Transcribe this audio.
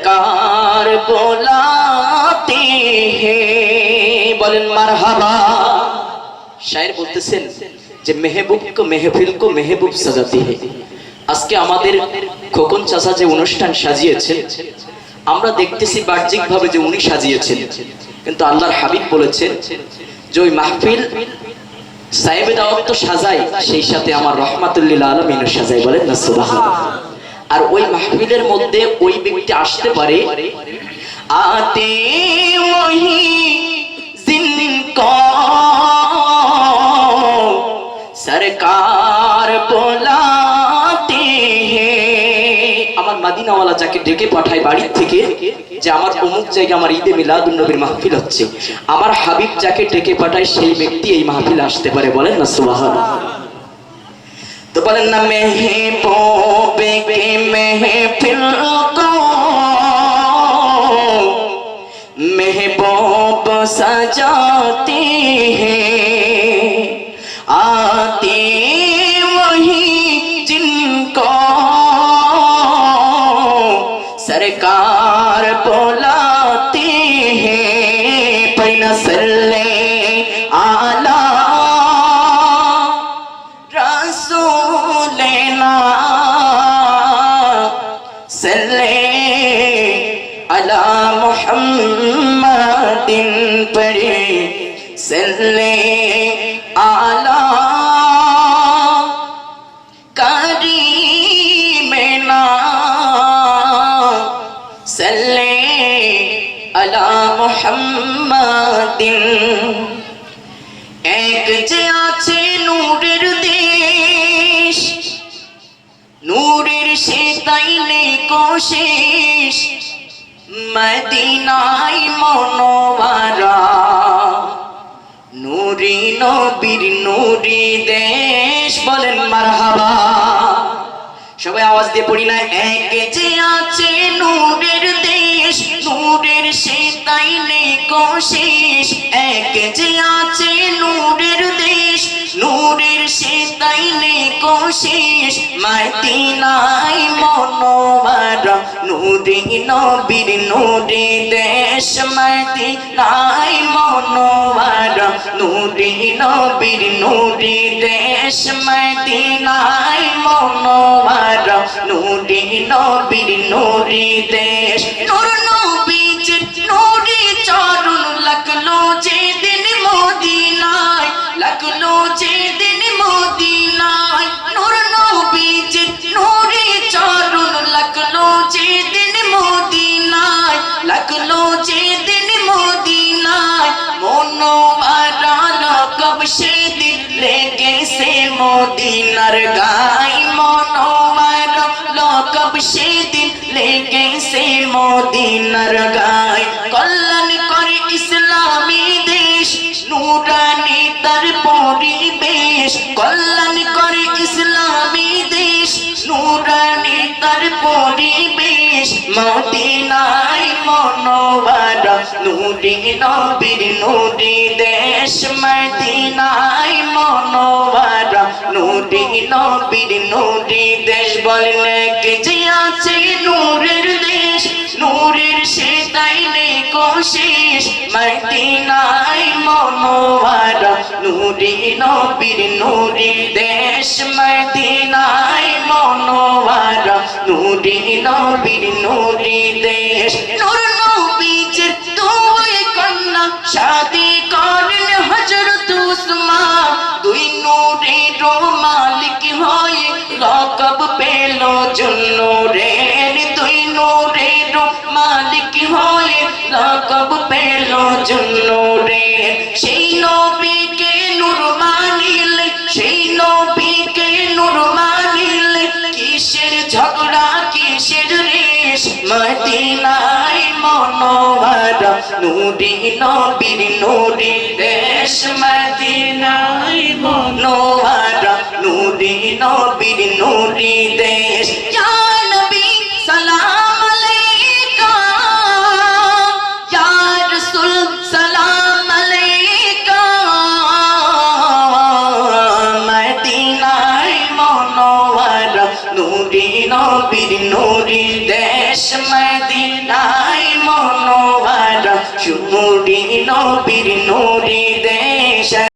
ঝংকার বোলাতে বলেন মার হাবা শায়ের বলতেছেন যে মেহবুব মেহফিল কো মেহবুব সাজাতে হে। আজকে আমাদের খোকন চাচা যে অনুষ্ঠান সাজিয়েছেন, আমরা দেখতেছি বাহ্যিকভাবে যে উনি সাজিয়েছেন। কিন্তু আল্লাহর হাবিব বলেছেন যে, ওই মাহফিল সাহেব দাওয়াত তো সাজাই সেই সাথে আমার রহমাতুল্লিল আলমিনও সাজাই বলেন না সুবাহ আর ওই মাহফিলের মধ্যে ওই ব্যক্তি আসতে পারে। আতে সরকার আমার মাদিনাওয়ালা যাকে ডেকে পাঠায় বাড়ির থেকে, যে আমার অমুক জায়গায় আমার ঈদে মিলাদুন নবীর মাহফিল হচ্ছে, আমার হাবিব যাকে ডেকে পাঠায় সেই ব্যক্তি এই মাহফিল আসতে পারে, বলেন না সুবহানাল্লাহ। तो बोले न महबूबे के फिर को महबूब सजाती है। आती वही जिनको सरकार बोलाती है। मुहम्मदिन पढ़े सल्ले आला करीमना सल्ले अला मुहम्मदिन এক যে আছে নূরের দেশ নূরের সে তাইলে কোশেষ মদিনাই মনোয়ারা দেশ বলেন মারহাবা। সবাই আওয়াজ দিয়ে পড়ি না, এক যে আছে নূরের দেশ, নূরের সে তাইলে কোশেষ এক যে আছে নূরের দেশ, নূরের সে তাই তাইলে কোশেষ মাদিনাই মনোয়ারা নুরি নবীর নুরি দেশ। মাদিনাই মনোয়ারা। নুরি নবীর নুরি দেশ নাই মনোয়ারা। নুরি নবীর নুরি দেশ। নূর লাগল যে দিন মদিনায় মনোয়ারা কব সে দিন লেগে সে মদিনার গাই। মনোয়ারা কব সে দিন লেগে সে মদিনার গায় কল্যাণ করে ইসলামী দেশ, নুরানি তার পরিবেশ। কল্যাণ করে ইসলামী দেশ, নুরানি তার পরিবেশ। মদিনাই মনোয়ারা নুরি নবীর নুরি দেশ মদিনাই মনোয়ারা নুরি নবীর নুরি দেশ বললে কে যে আছে নূরের দেশ, নূরের সে তাইলে কোশিস মদিনাই মনোয়ারা নুরি নবীর নুরি দেশ মদিনাই মনোয়ারা নুরি নবীর নুরি দেশ। নূর নবীজির দুই কন্যা শাদি করেন হযরত উসমান। দুই নূরের মালিক হয়ে লকব পেল জুন্নুরের দুই নূরের মালিক হয়ে লকব পেল জুন্নুরের সেই নবীকে নূর মানিলে, সেই নবীকে নূর মানিলে, কিসের ঝগড়া, কিসের রেশ? মদিনায় মনোয়ারা নুরি নবীর নুরি দেশ মদিনায় মনোয়ারা নুরি নবীর নবীর নুরি দেশ মদিনায় মনোহর। নুরি নবীর নুরি দেশ